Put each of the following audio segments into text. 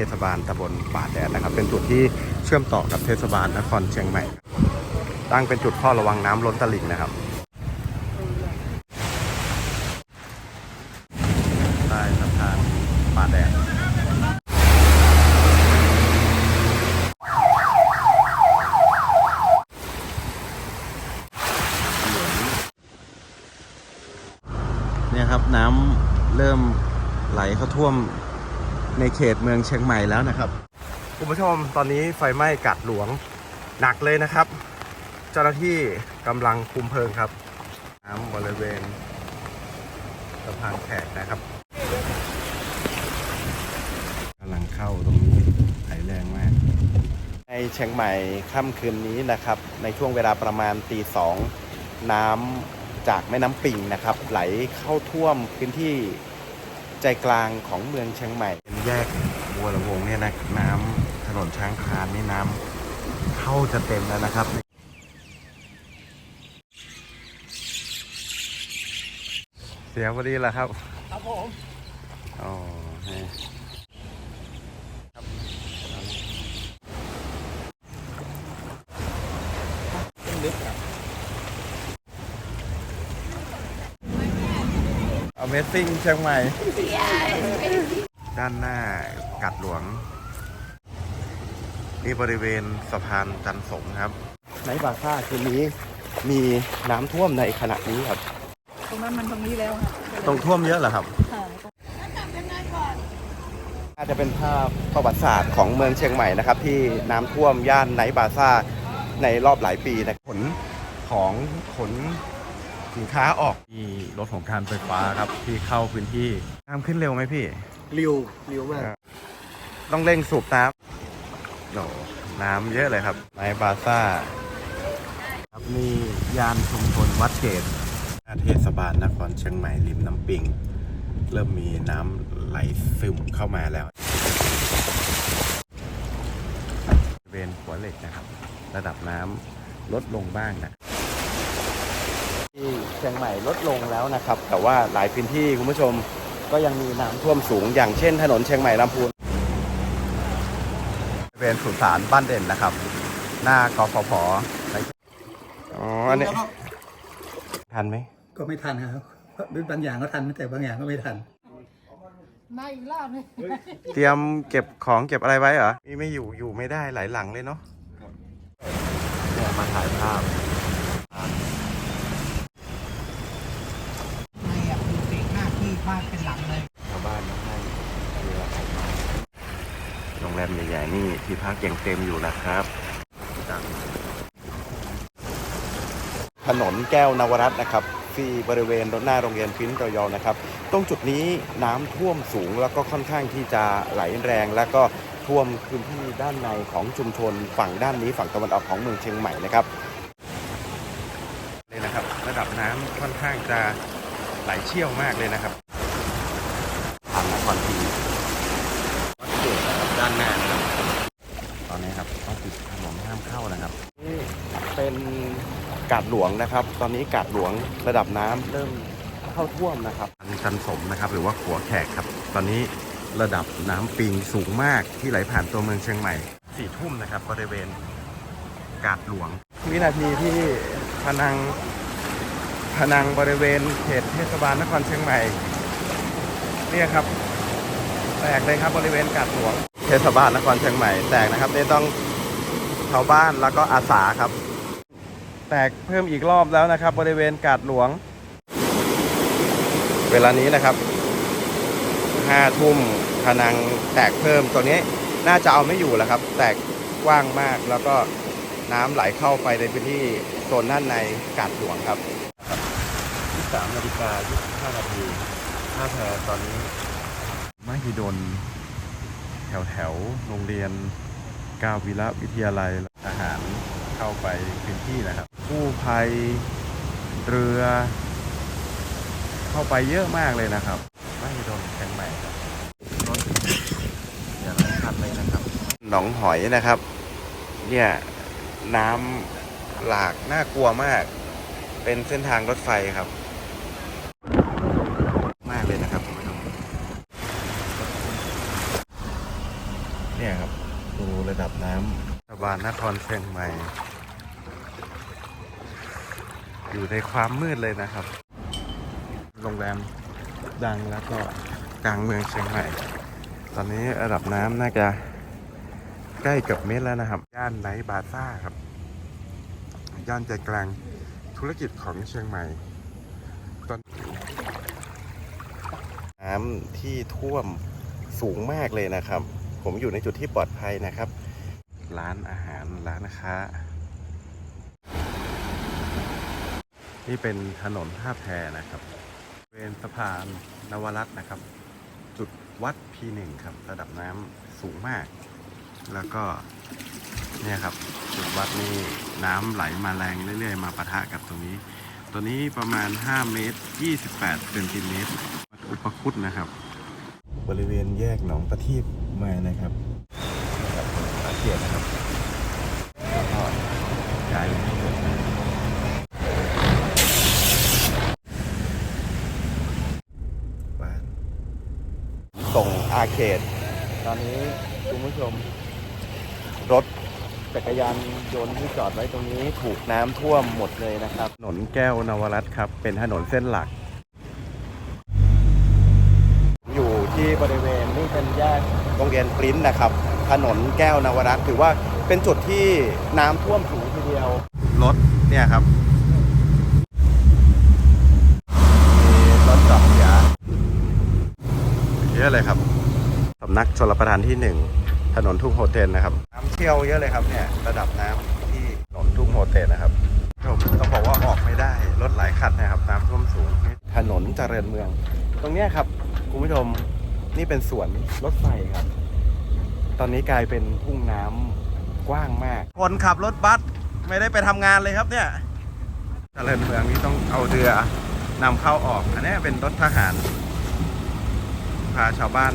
ทศบาลตำบลป่าแดดนะครับ เป็นจุดที่เชื่อมต่อกับเทศบาลนครเชียงใหม่ ตั้งเป็นจุดเฝ้าระวังน้ำล้นตลิ่งนะครับใต้สะพานป่าแดดเนี่ยครับน้ำเริ่มไหลเข้าท่วม ในเขตเมืองเชียงใหม่แล้วนะครับคุณผู้ชมตอนนี้ไฟไหม้กัดหลวงหนักเลยนะครับ เจ้าหน้าที่กำลังคุมเพลิงครับน้ำบริเวณสะพานแขกนะครับกำลังเข้าตรงนี้ไหลแรงมาก ในเชียงใหม่ค่ำคืนนี้นะครับ ในช่วงเวลาประมาณตีสองน้ำจากแม่น้ำปิงนะครับ ไหลเข้าท่วมพื้นที่ใจกลางของเมืองเชียงใหม่ แยกบัวระวงเนี่ยนะน้ำถนนช้างคานนี่น้ำเข้าจะเต็มแล้วนะครับเสียพอดีแหละครับ ครับผมอ๋อนี่ลึกครับ Amazing เชียงใหม่ ด้านหน้ากัดหลวง นี่บริเวณสะพานจันสมครับ ในบาซ่าคืนนี้มีน้ำท่วมในขณะนี้ครับ ตรงนั้นมันตรงนี้แล้วครับตรงท่วมเยอะเหรอครับ ค่ะอาจจะเป็นภาพประวัติศาสตร์ของเมืองเชียงใหม่นะครับ ที่น้ำท่วมย่านไนท์บาซ่าในรอบหลายปีนะขนของขนสินค้าออกที่รถของการไฟฟ้าครับที่เข้าพื้นที่น้ำขึ้นเร็วไหมพี่ ริวริวมาก ต้องเร่งสูบน้ำโอ้น้ำเยอะเลยครับไนท์บาซ่าครับนี่ย่านชุมชนวัดเกตเทศบาลนครเชียงใหม่ริมน้ำปิง เริ่มมีน้ำไหลซึมเข้ามาแล้วบริเวณหัวเหล็กนะครับ ระดับน้ำลดลงบ้างนะที่เชียงใหม่ลดลงแล้วนะครับ แต่ว่าหลายพื้นที่คุณผู้ชม ก็ยังมีน้ำท่วมสูง อย่างเช่นถนนเชียงใหม่ลำพูนบริเวณสุสานบ้านเด่นนะครับ หน้ากฟผในอ๋ออันนี้ทันไหมก็ไม่ทันครับบางอย่างก็ทันแต่บางอย่างก็ไม่ทันมาอีกรอบนึงเตรียมเก็บของเก็บอะไรไว้เหรอ มีไม่อยู่อยู่ไม่ได้หลายหลังเลยเนาะเนี่ยมาถ่ายภาพ ไม่อะคือเบรกหน้าที่บ้านเป็นหลังเลย ชาวบ้านมาให้เรือออกมาโรงแรมใหญ่ๆ นี่ที่พักยังเต็มอยู่นะครับถนนแก้วนวรัตน์นะครับที่บริเวณหน้าโรงเรียนพิ้นตอยอนะครับ ตรงจุดนี้น้ำท่วมสูงแล้วก็ค่อนข้างที่จะไหลแรง แล้วก็ท่วมพื้นที่ด้านในของชุมชนฝั่งด้านนี้ฝั่งตะวันออกของเมืองเชียงใหม่นะครับเลยนะครับ ระดับน้ำค่อนข้างจะไหลเชี่ยวมากเลยนะครับทางนครพีวัดเกตนะครับด้านหน้านะครับตอนนี้ครับต้องปิดถนนห้ามเข้านะครับนี่เป็น กาดหลวงนะครับ ตอนนี้กาดหลวงระดับน้ำเริ่มเข้าท่วมนะครับจันสมนะครับ หรือว่าขัวแขกครับ ตอนนี้ระดับน้ำปิงสูงมากที่ไหลผ่านตัวเมืองเชียงใหม่สี่ทุ่มนะครับบริเวณกาดหลวง วินาทีที่พนังพนังบริเวณเขตเทศบาลนครเชียงใหม่เนี่ยครับแตกเลยครับบริเวณกาดหลวง เทศบาลนครเชียงใหม่แตกนะครับนี่ต้องชาวบ้านแล้วก็อาสาครับ แตกเพิ่มอีกรอบแล้วนะครับ บริเวณกาดหลวง เวลานี้นะครับห้าทุ่มพนังแตกเพิ่มตัวนี้น่าจะเอาไม่อยู่แล้วครับ แตกกว้างมากแล้วก็น้ำไหลเข้าไปในพื้นที่โซนด้านในกาดหลวงครับ23นาฬิกา25นาทีท่าแพตอนนี้มหิดลแถวแถวๆโรงเรียนกาวิระวิทยาลัยทหาร เข้าไปพื้นที่นะครับกู้ภัยเรือ เข้าไปเยอะมากเลยนะครับ ไมหิดลเชียงใหม่ครับรถอย่างไรคันเลยนะครับ หนองหอยนะครับ เนี่ยน้ำหลากน่ากลัวมาก เป็นเส้นทางรถไฟครับ มากเลยนะครับคุณผู้ชมเนี่ยครับดูระดับน้ำสะบานนครเชียงใหม่ อยู่ในความมืดเลยนะครับ โรงแรมดังแล้วก็กลางเมืองเชียงใหม่ ตอนนี้ระดับน้ำน่าจะใกล้กับเมตรแล้วนะครับ ย่านไนบาซ่าครับ ย่านใจกลางธุรกิจของเชียงใหม่ ตอนน้ำที่ท่วมสูงมากเลยนะครับ ผมอยู่ในจุดที่ปลอดภัยนะครับ ร้านอาหารร้านค้า นี่เป็นถนนท่าแพนะครับเป็นสะพานนวรัตน์นะครับ จุดวัดพีหนึ่งครับ ระดับน้ำสูงมาก แล้วก็เนี่ยครับ จุดวัดนี่น้ำไหลมาแรงเรื่อย ๆ มาปะทะกับตรงนี้ ตัวนี้ประมาณ 5 เมตร 28เซนติเมตรวัดอุปคุตนะครับ บริเวณแยกหนองประทีปมานะครับนะครับสาเกียรตินะครับแล้วก็ย้ายไปที่อื่นบ้านส่ง อาเขตตอนนี้คุณผู้ชม รถจักรยานยนต์ที่จอดไว้ตรงนี้ถูกน้ำท่วมหมดเลยนะครับ ถนนแก้วนวรัตน์ครับ เป็นถนนเส้นหลัก อยู่ที่บริเวณนี่เป็นแยกโรงเรียนปริ้นท์นะครับ ถนนแก้วนวรัตน์ถือว่าเป็นจุดที่น้ำท่วมสูงทีเดียว รถเนี่ยครับมีรถจอดเสียเยอะเลยครับสำนักชลประทานที่หนึ่งถนนทุ่งโฮเทลนะครับ น้ำเชี่ยวเยอะเลยครับเนี่ยระดับน้ำที่ถนนทุ่งโฮเทลนะครับผมต้องบอกว่าออกไม่ได้รถหลายคันนะครับน้ำท่วมสูงถนนเจริญเมือง ตรงเนี้ยครับคุณผู้ชมนี่เป็นสวนรถไฟครับ ตอนนี้กลายเป็นทุ่งน้ำกว้างมาก คนขับรถบัสไม่ได้ไปทำงานเลยครับเนี่ยเจริญเมืองนี่ต้องเอาเรือนำเข้าออก อันนี้เป็นรถทหาร พาชาวบ้าน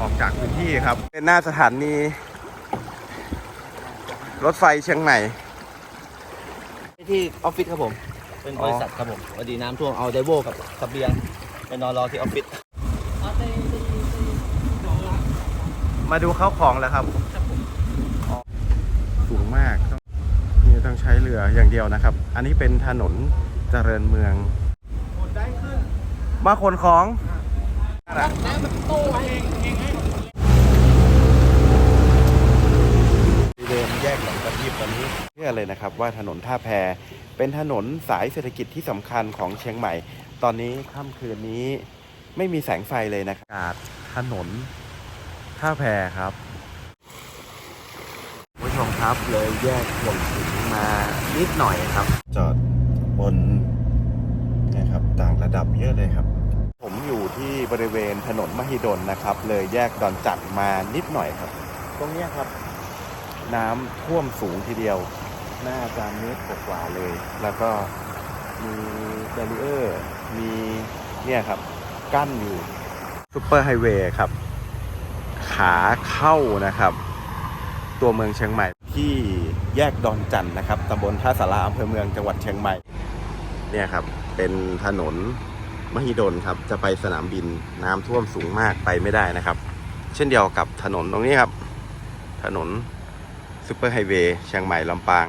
ออกจากพื้นที่ครับ เป็นหน้าสถานีรถไฟเชียงใหม่ที่ออฟฟิศครับผม เป็นบริษัทครับผมพอดีน้ำท่วมเอาไดโวกับเสเบียงไปนอนรอที่ออฟฟิศมาดูเข้าของแล้วครับอ๋อสูงมากต้องนี่ต้องใช้เรืออย่างเดียวนะครับ อันนี้เป็นถนนเจริญเมืองมาขนของบริ เวณแยกหนองกระทิบตอนนี้เชื่อเลยนะครับว่าถนนท่าแพเป็นถนนสายเศรษฐกิจที่สำคัญของเชียงใหม่ ตอนนี้ค่ำคืนนี้ไม่มีแสงไฟเลยนะครับถนนท่าแพครับคุณผู้ชมครับเลยแยกหลงสิงมานิดหน่อยครับ จอดบนนะครับต่างระดับเยอะเลยครับ ริเวณถนนมหิดลนะครับ เลยแยกดอนจัดมานิดหน่อยครับ ตรงนี้ครับ น้ำท่วมสูงทีเดียว หน่าจะเมตรกว่าเลย แล้วก็มีแบรีเออร์มีเนี่ยครับ กั้นอยู่ซุปเปอร์ไฮเวย์ครับ ขาเข้านะครับ ตัวเมืองเชียงใหม่ที่แยกดอนจันนะครับตำบลท่าสาราอำเภอเมืองจังหวัดเชียงใหม่ เนี่ยครับ เป็นถนน มหิดลครับ จะไปสนามบินน้ำท่วมสูงมากไปไม่ได้นะครับ เช่นเดียวกับถนนตรงนี้ครับ ถนนซูเปอร์ไฮเวย์เชียงใหม่ลำปาง